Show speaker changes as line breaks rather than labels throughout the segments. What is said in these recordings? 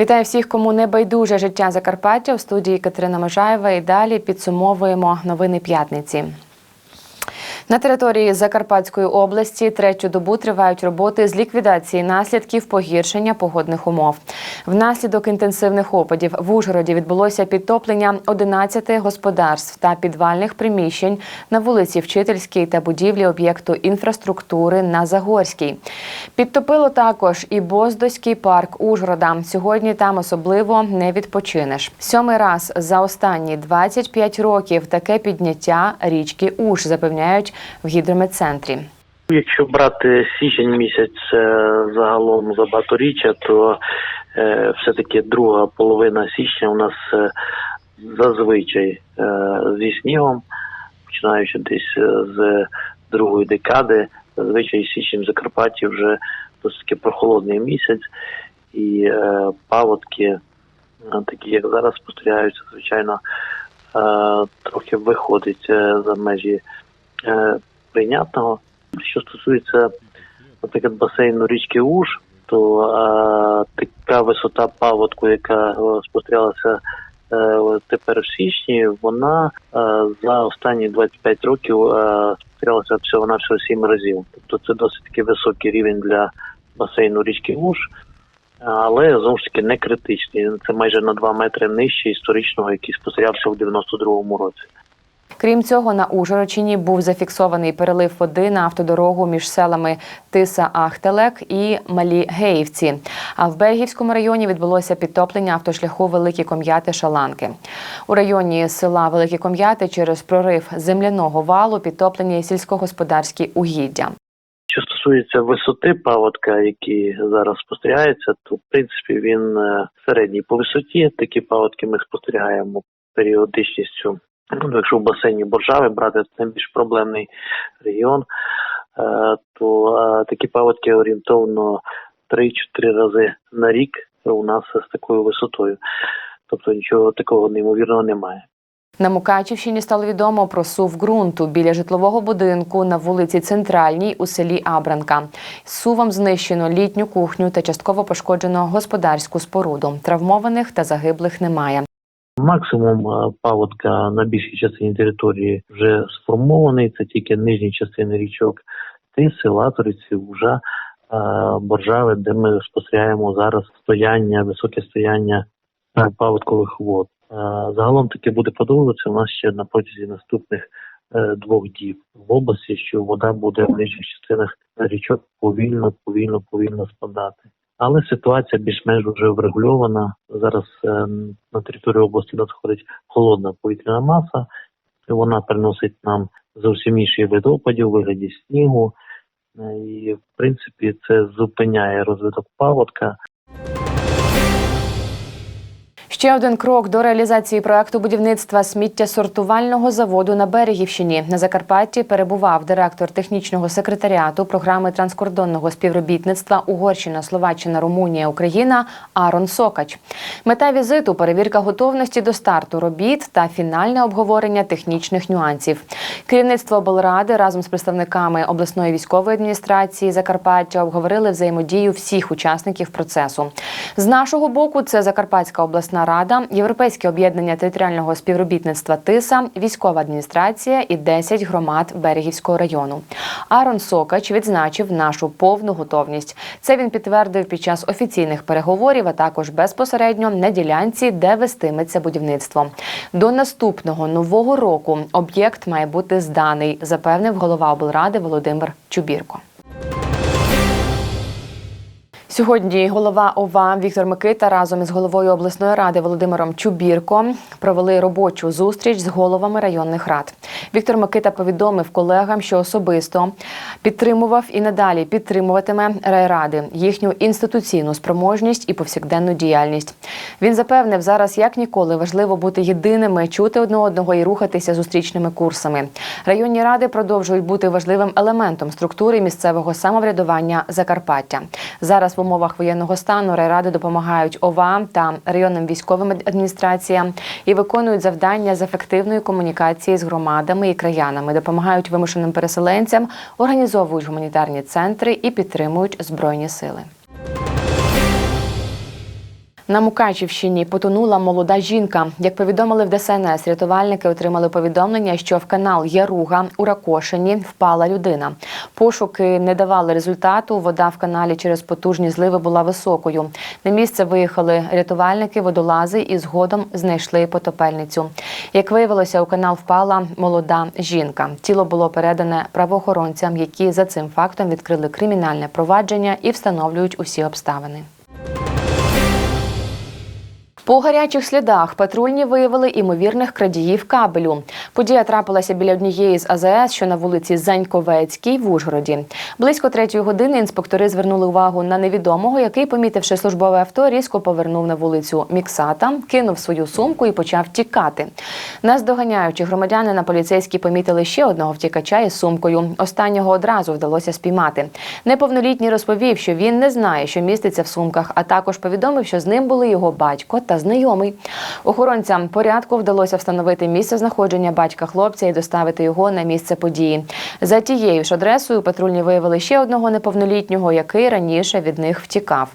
Вітаю всіх, кому не байдуже життя Закарпаття у студії Катерина Можаєва. І далі підсумовуємо новини п'ятниці. На території Закарпатської області третю добу тривають роботи з ліквідації наслідків погіршення погодних умов. Внаслідок інтенсивних опадів в Ужгороді відбулося підтоплення 11 господарств та підвальних приміщень на вулиці Вчительській та будівлі об'єкту інфраструктури на Загорській. Підтопило також і Боздоський парк Ужгорода. Сьогодні там особливо не відпочинеш. Сьомий раз за останні 25 років таке підняття річки Уж запевняють в гідрометцентрі.
Якщо брати січень місяць е, загалом за багаторіччя, то е, все-таки друга половина січня у нас е, зазвичай зі снігом, починаючи десь з другої декади, зазвичай січень в Закарпатті вже досить прохолодний місяць, і паводки, такі як зараз спостерігаються, звичайно, трохи виходить за межі прийнятного. Що стосується, наприклад, басейну річки Уж, то е, така висота паводку, яка е, спостерігалася е, тепер в січні, вона е, за останні 25 років е, спостерігалася всього на всього 7 разів. Тобто це досить таки високий рівень для басейну річки Уж. Але знову ж таки не критичний. Це майже на 2 метри нижче історичного, який спостерігався в 92-му році.
Крім цього, на Ужгородщині був зафіксований перелив води на автодорогу між селами Тиса Ахтелек і Малі Геївці. А в Бергівському районі відбулося підтоплення автошляху Великі Ком'яти Шаланки. У районі села Великі Ком'яти через прорив земляного валу підтоплені сільськогосподарські угіддя.
Що стосується висоти паводка, який зараз спостерігається, то в принципі він е, середній по висоті. Такі паводки ми спостерігаємо періодичністю. Ну, якщо в басейні Боржави брати це більш проблемний регіон, е, то е, такі паводки орієнтовно 3-4 рази на рік у нас з такою висотою. Тобто нічого такого неймовірного немає.
На Мукачівщині стало відомо про сув ґрунту біля житлового будинку на вулиці Центральній у селі Абранка. Сувом знищено літню кухню та частково пошкоджено господарську споруду. Травмованих та загиблих немає.
Максимум паводка на більшій частині території вже сформований. Це тільки нижні частини річок Тиси, Лазариці, Ужа, е, Боржави, де ми спостерігаємо зараз стояння, високе стояння паводкових вод. Загалом таке буде продовжуватися у нас ще на протязі наступних е, двох діб в області, що вода буде в нижніх частинах річок повільно, повільно, повільно спадати. Але ситуація більш-менш вже врегульована. Зараз е, на території області надходить холодна повітряна маса. і Вона приносить нам зовсім інший вид опадів у вигляді снігу. Е, І, в принципі, це зупиняє розвиток паводка.
Ще один крок до реалізації проекту будівництва сміттєсортувального заводу на Берегівщині. На Закарпатті перебував директор технічного секретаріату програми транскордонного співробітництва Угорщина, Словаччина, Румунія, Україна Арон Сокач. Мета візиту перевірка готовності до старту робіт та фінальне обговорення технічних нюансів. Керівництво облради разом з представниками обласної військової адміністрації Закарпаття обговорили взаємодію всіх учасників процесу. З нашого боку, це Закарпатська обласна рада, Європейське об'єднання територіального співробітництва ТИСА, військова адміністрація і 10 громад Берегівського району. Арон Сокач відзначив нашу повну готовність. Це він підтвердив під час офіційних переговорів, а також безпосередньо на ділянці, де вестиметься будівництво. До наступного нового року об'єкт має бути зданий, запевнив голова облради Володимир Чубірко. Сьогодні голова ОВА Віктор Микита разом із головою обласної ради Володимиром Чубірко провели робочу зустріч з головами районних рад. Віктор Микита повідомив колегам, що особисто підтримував і надалі підтримуватиме райради, їхню інституційну спроможність і повсякденну діяльність. Він запевнив, зараз як ніколи важливо бути єдиними, чути одне одного і рухатися зустрічними курсами. Районні ради продовжують бути важливим елементом структури місцевого самоврядування Закарпаття. Зараз в умовах воєнного стану райради допомагають ОВА та районним військовим адміністраціям і виконують завдання з ефективної комунікації з громадами і краянами, допомагають вимушеним переселенцям, організовують гуманітарні центри і підтримують збройні сили. На Мукачівщині потонула молода жінка. Як повідомили в ДСНС, рятувальники отримали повідомлення, що в канал Яруга у Ракошині впала людина. Пошуки не давали результату. Вода в каналі через потужні зливи була високою. На місце виїхали рятувальники, водолази і згодом знайшли потопельницю. Як виявилося, у канал впала молода жінка. Тіло було передане правоохоронцям, які за цим фактом відкрили кримінальне провадження і встановлюють усі обставини. По гарячих слідах патрульні виявили імовірних крадіїв кабелю. Подія трапилася біля однієї з АЗС, що на вулиці Заньковецькій в Ужгороді. Близько третьої години інспектори звернули увагу на невідомого, який, помітивши службове авто, різко повернув на вулицю Міксата, кинув свою сумку і почав тікати. Наздоганяючи громадяни на поліцейські помітили ще одного втікача із сумкою. Останнього одразу вдалося спіймати. Неповнолітній розповів, що він не знає, що міститься в сумках, а також повідомив, що з ним були його батько та знайомий. Охоронцям порядку вдалося встановити місце знаходження батька хлопця і доставити його на місце події. За тією ж адресою патрульні виявили ще одного неповнолітнього, який раніше від них втікав.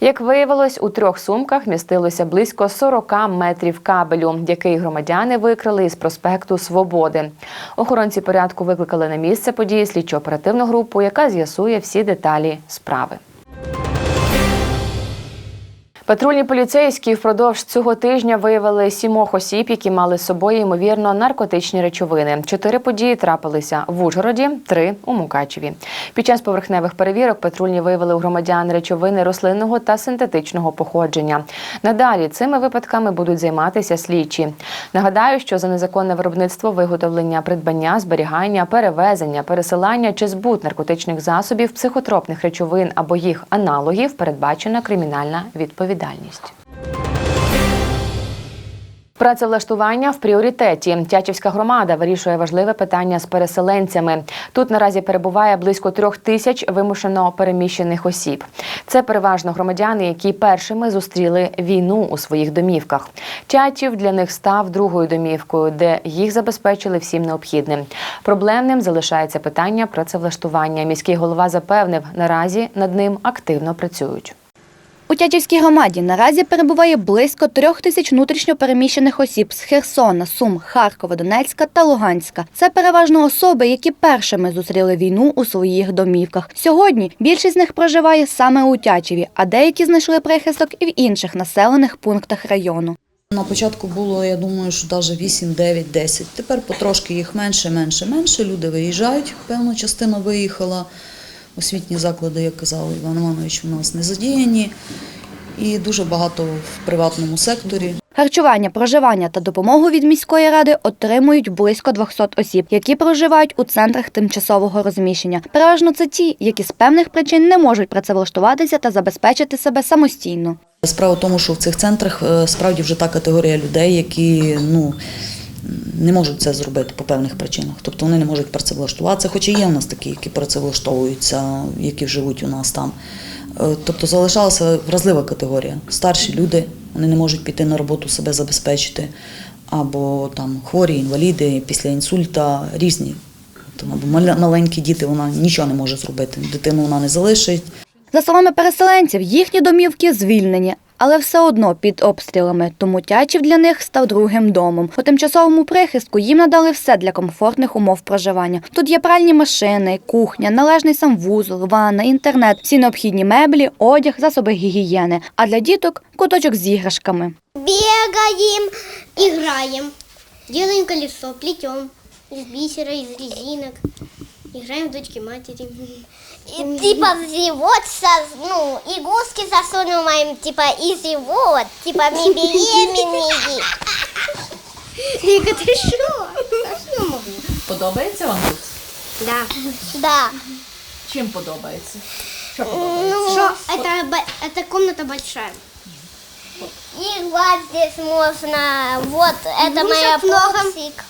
Як виявилось, у трьох сумках містилося близько 40 метрів кабелю, який громадяни викрили із проспекту Свободи. Охоронці порядку викликали на місце події слідчо-оперативну групу, яка з'ясує всі деталі справи. Патрульні поліцейські впродовж цього тижня виявили сімох осіб, які мали з собою ймовірно наркотичні речовини. Чотири події трапилися в Ужгороді, три у Мукачеві. Під час поверхневих перевірок патрульні виявили у громадян речовини рослинного та синтетичного походження. Надалі цими випадками будуть займатися слідчі. Нагадаю, що за незаконне виробництво, виготовлення, придбання, зберігання, перевезення, пересилання чи збут наркотичних засобів, психотропних речовин або їх аналогів передбачена кримінальна відповідальність. Працевлаштування в пріоритеті. Тячівська громада вирішує важливе питання з переселенцями. Тут наразі перебуває близько трьох тисяч вимушено переміщених осіб. Це переважно громадяни, які першими зустріли війну у своїх домівках. Тячів для них став другою домівкою, де їх забезпечили всім необхідним. Проблемним залишається питання працевлаштування. Міський голова запевнив, наразі над ним активно працюють.
У Тячівській громаді наразі перебуває близько трьох тисяч внутрішньо переміщених осіб з Херсона, Сум, Харкова, Донецька та Луганська. Це переважно особи, які першими зустріли війну у своїх домівках. Сьогодні більшість з них проживає саме у Тячеві, а деякі знайшли прихисток і в інших населених пунктах району.
На початку було, я думаю, що навіть 8, 9, 10. Тепер потрошки їх менше, менше, менше. Люди виїжджають, певна частина виїхала. Освітні заклади, як казав Іван Іванович, у нас не задіяні. І дуже багато в приватному секторі.
Харчування, проживання та допомогу від міської ради отримують близько 200 осіб, які проживають у центрах тимчасового розміщення. Переважно це ті, які з певних причин не можуть працевлаштуватися та забезпечити себе самостійно.
Справа в тому, що в цих центрах е, справді вже та категорія людей, які ну, не можуть це зробити по певних причинах. Тобто вони не можуть працевлаштуватися, хоча є в нас такі, які працевлаштовуються, які живуть у нас там. Е, Тобто залишалася вразлива категорія. Старші люди, вони не можуть піти на роботу, себе забезпечити, або там хворі, інваліди після інсульта різні. Або маленькі діти, вона нічого не може зробити. Дитину вона не залишить.
За словами переселенців, їхні домівки звільнені. Але все одно під обстрілами, тому Тячів для них став другим домом. У тимчасовому прихистку їм надали все для комфортних умов проживання. Тут є пральні машини, кухня, належний санвузол, ванна, інтернет, всі необхідні меблі, одяг, засоби гігієни. А для діток куточок з іграшками.
Бегаем, играем, делаем колесо, плетем из бисера, из резинок, играем в дочки матери.
И, типа в живот, со- ну, игрушки засунем, типа, и живот, типа, мы беременные.
Вика, ты что? А что могу?
Подобається вам тут?
Да.
Да.
Чим подобається? Що
Ну,
подобається?
что? Это, бо- это комната большая.
Играть здесь можно, вот, это
Игрушек
моя
много.
пупсик.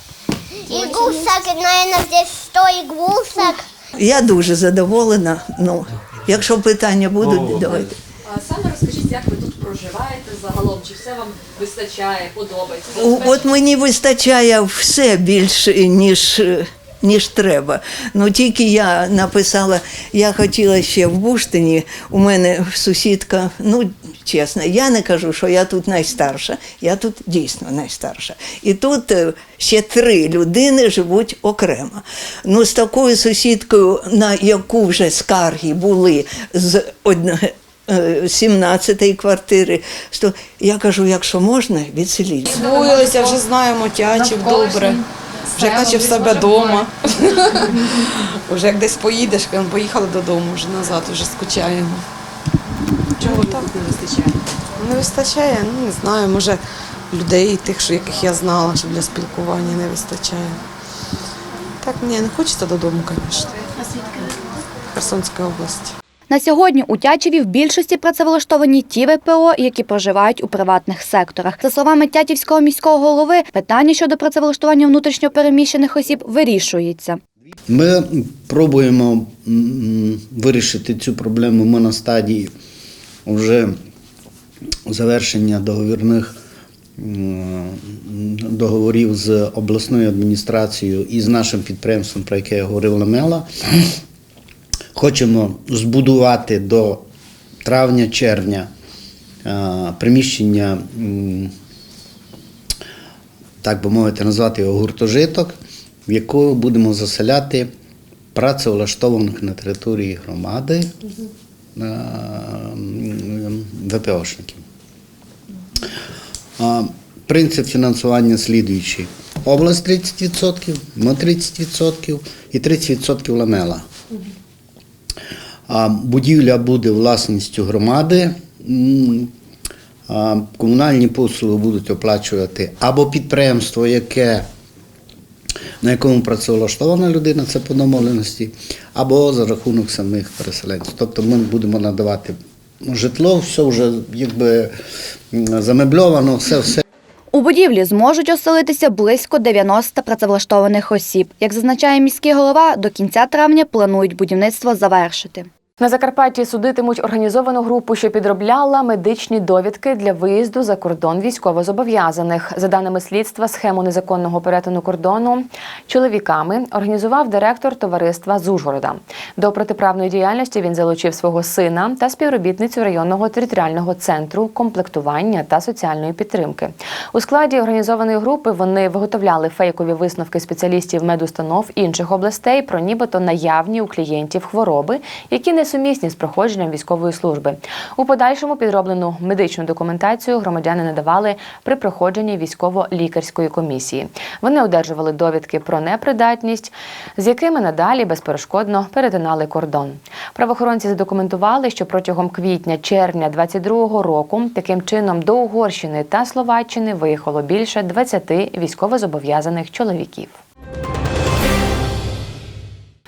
Игрушек, наверное, здесь 100 игрушек.
Я дуже задоволена. Ну, якщо питання будуть, давайте.
А саме розкажіть, як ви тут проживаєте загалом? Чи все вам вистачає, подобається?
От мені вистачає все більше, ніж е, ніж треба. Ну тільки я написала, я хотіла ще в Буштині. У мене сусідка, ну чесно, я не кажу, що я тут найстарша, я тут дійсно найстарша. І тут е, ще три людини живуть окремо. Ну, з такою сусідкою, на яку вже скарги були з одного. 17-ї квартири. Сто- Я кажу, якщо можна, відселіть.
Освоїлися, вже знаємо тячів добре. Вже як наче в себе вдома. Вже як десь поїдеш, поїхали додому, вже назад, вже скучаємо.
Чого так не вистачає?
Не вистачає, ну не знаю, може людей, тих, що яких я знала, що для спілкування не вистачає. Так мені не хочеться додому, звісно.
А звідки?
Херсонська область.
На сьогодні у Тячеві в більшості працевлаштовані ті ВПО, які проживають у приватних секторах. За словами Тятівського міського голови, питання щодо працевлаштування внутрішньо переміщених осіб вирішується.
Ми пробуємо вирішити цю проблему. Ми на стадії вже завершення договірних договорів з обласною адміністрацією і з нашим підприємством, про яке я говорив Ламела. Хочемо збудувати до травня-червня е, приміщення так би мовити, назвати його гуртожиток, в якого будемо заселяти працевлаштованих на території громади е, ВПОшників. Принцип фінансування слідуючий. Область 30%, ми 30% і 30% ламела. Будівля буде власністю громади. Комунальні послуги будуть оплачувати або підприємство, яке, на якому працевлаштована людина, це по домовленості, або за рахунок самих переселенців. Тобто ми будемо надавати житло, все вже якби замебльовано, все, все.
У будівлі зможуть оселитися близько 90 працевлаштованих осіб. Як зазначає міський голова, до кінця травня планують будівництво завершити.
На Закарпатті судитимуть організовану групу, що підробляла медичні довідки для виїзду за кордон військовозобов'язаних. За даними слідства, схему незаконного перетину кордону чоловіками організував директор товариства з Ужгорода. До протиправної діяльності він залучив свого сина та співробітницю районного територіального центру комплектування та соціальної підтримки. У складі організованої групи вони виготовляли фейкові висновки спеціалістів медустанов інших областей про нібито наявні у клієнтів хвороби, які не сумісні з проходженням військової служби. У подальшому підроблену медичну документацію громадяни надавали при проходженні військово-лікарської комісії. Вони одержували довідки про непридатність, з якими надалі безперешкодно перетинали кордон. Правоохоронці задокументували, що протягом квітня-червня 22-го року таким чином до Угорщини та Словаччини виїхало більше 20 військовозобов'язаних чоловіків.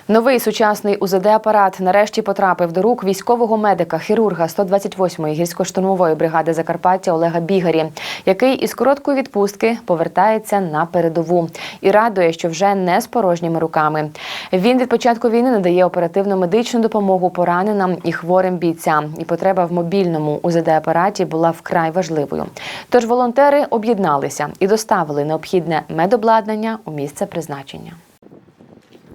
Новий сучасний УЗД-апарат нарешті потрапив до рук військового медика, хірурга 128-ї гірсько-штурмової бригади Закарпаття Олега Бігарі, який із короткої відпустки повертається на передову і радує, що вже не з порожніми руками. Він від початку війни надає оперативну медичну допомогу пораненим і хворим бійцям. І потреба в мобільному УЗД-апараті була вкрай важливою. Тож волонтери об'єдналися і доставили необхідне медобладнання у місце призначення.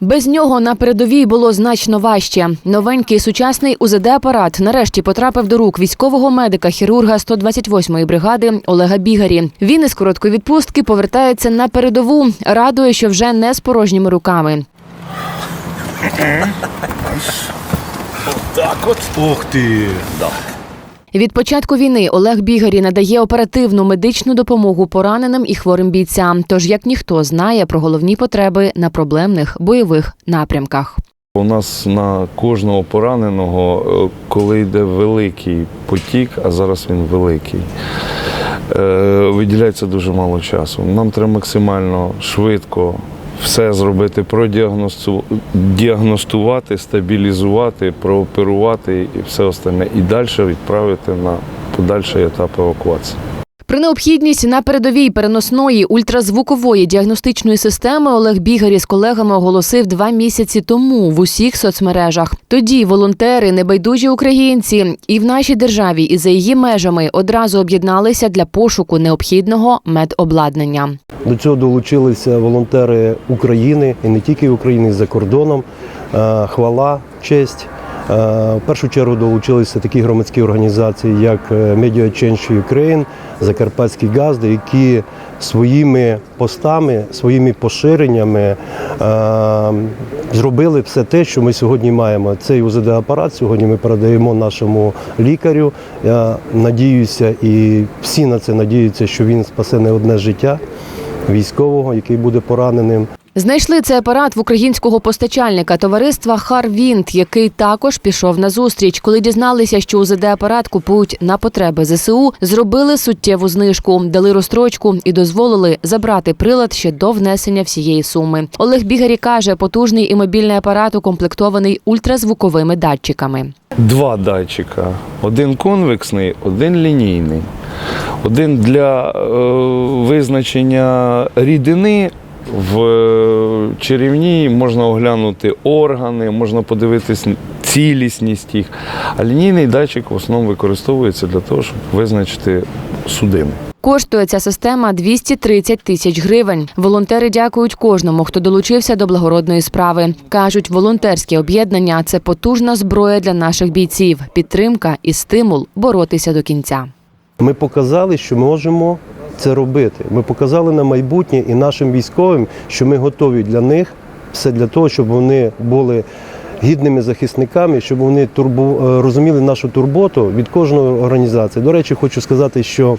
Без нього на передовій було значно важче. Новенький сучасний УЗД-апарат нарешті потрапив до рук військового медика хірурга 128-ї бригади Олега Бігарі. Він із короткої відпустки повертається на передову. Радує, що вже не з порожніми руками.
Так от. Ух ти.
Від початку війни Олег Бігарі надає оперативну медичну допомогу пораненим і хворим бійцям. Тож як ніхто знає про головні потреби на проблемних бойових напрямках.
У нас на кожного пораненого, е, коли йде великий потік, а зараз він великий, е, виділяється дуже мало часу. Нам треба максимально швидко все зробити, продіагносту- діагностувати, стабілізувати, прооперувати і все остальне. І далі відправити на подальший етап евакуації.
Про необхідність на передовій переносної ультразвукової діагностичної системи Олег Бігарі з колегами оголосив два місяці тому в усіх соцмережах. Тоді волонтери, небайдужі українці і в нашій державі, і за її межами одразу об'єдналися для пошуку необхідного медобладнання.
До цього долучилися волонтери України і не тільки України, за кордоном. Е, Хвала, честь. Е, В першу чергу долучилися такі громадські організації, як е, Media Change Ukraine, Закарпатські газди, які своїми постами, своїми поширеннями е, зробили все те, що ми сьогодні маємо. Цей УЗД-апарат сьогодні ми передаємо нашому лікарю. Я надіюся, і всі на це надіються, що він спасе не одне життя військового, який буде пораненим.
Знайшли цей апарат в українського постачальника товариства Харвінт, який також пішов на зустріч. Коли дізналися, що УЗД апарат купують на потреби ЗСУ, зробили суттєву знижку, дали розстрочку і дозволили забрати прилад ще до внесення всієї суми. Олег Бігарі каже, потужний і мобільний апарат укомплектований ультразвуковими датчиками.
Два датчика: один конвексний, один лінійний. Один для е, визначення рідини. В черевній можна оглянути органи, можна подивитись цілісність їх. А лінійний датчик в основному використовується для того, щоб визначити судини.
Коштує ця система 230 тисяч гривень. Волонтери дякують кожному, хто долучився до благородної справи. кажуть, волонтерське об'єднання це потужна зброя для наших бійців, підтримка і стимул боротися до кінця.
Ми показали, що можемо це робити. Ми показали на майбутнє і нашим військовим, що ми готові для них все для того, щоб вони були гідними захисниками, щоб вони турбу... е, розуміли нашу турботу від кожної організації. До речі, хочу сказати, що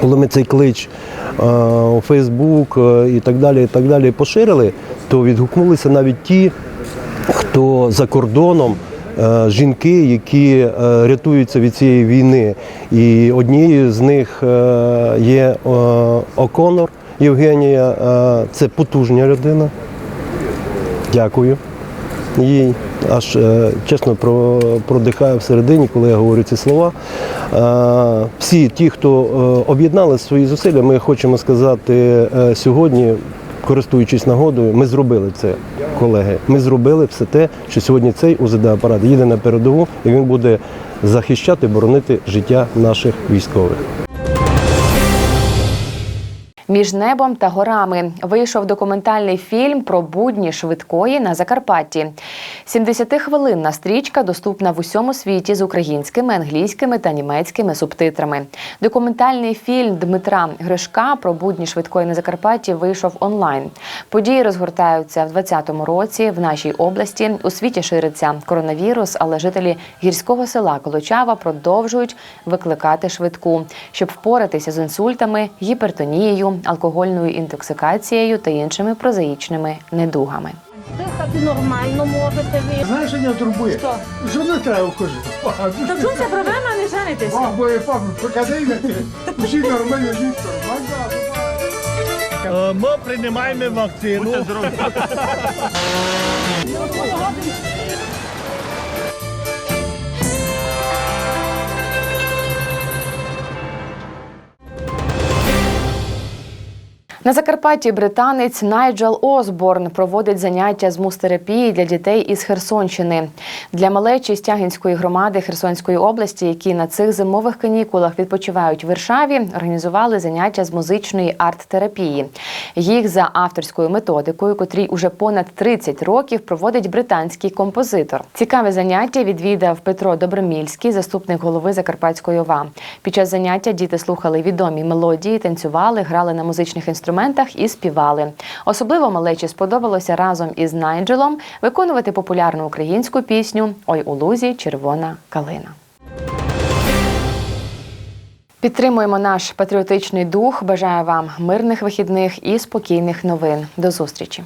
коли ми цей клич е, у Фейсбук е, і так далі, і так далі поширили, то відгукнулися навіть ті, хто за кордоном. Е, Жінки, які е, рятуються від цієї війни, і однією з них е, є Оконор Євгенія. Це потужна людина. Дякую їй. Аж чесно продихаю всередині, коли я говорю ці слова. Всі ті, хто об'єднали свої зусилля, ми хочемо сказати сьогодні, користуючись нагодою, ми зробили це, колеги. Ми зробили все те, що сьогодні цей УЗД-апарат їде на передову і він буде захищати, боронити життя наших військових.
Між небом та горами вийшов документальний фільм про будні швидкої на Закарпатті. 70-хвилинна стрічка доступна в усьому світі з українськими, англійськими та німецькими субтитрами. Документальний фільм Дмитра Гришка про будні швидкої на Закарпатті вийшов онлайн. Події розгортаються в 2020 році в нашій області. У світі шириться коронавірус, але жителі гірського села Колочава продовжують викликати швидку, щоб впоратися з інсультами, гіпертонією, алкогольною інтоксикацією та іншими прозаїчними недугами.
Дихати нормально можете ви.
Знаєш, що не турбує?
Що?
Що не треба кожен?
Та в чому ця проблема не женитеся?
Бог боє папу, покадейники. Всі нормально живуть, нормально. Ми приймаємо вакцину.
На Закарпатті британець Найджел Осборн проводить заняття з мустерапії для дітей із Херсонщини. Для малечі Стягінської громади Херсонської області, які на цих зимових канікулах відпочивають в Варшаві, організували заняття з музичної арт-терапії. Їх за авторською методикою, котрій уже понад 30 років проводить британський композитор. Цікаве заняття відвідав Петро Добромільський, заступник голови Закарпатської ОВА. Під час заняття діти слухали відомі мелодії, танцювали, грали на музичних інструментах і співали. Особливо малечі сподобалося разом із Найджелом виконувати популярну українську пісню Ой у лузі червона калина. Підтримуємо наш патріотичний дух. Бажаю вам мирних вихідних і спокійних новин. До зустрічі.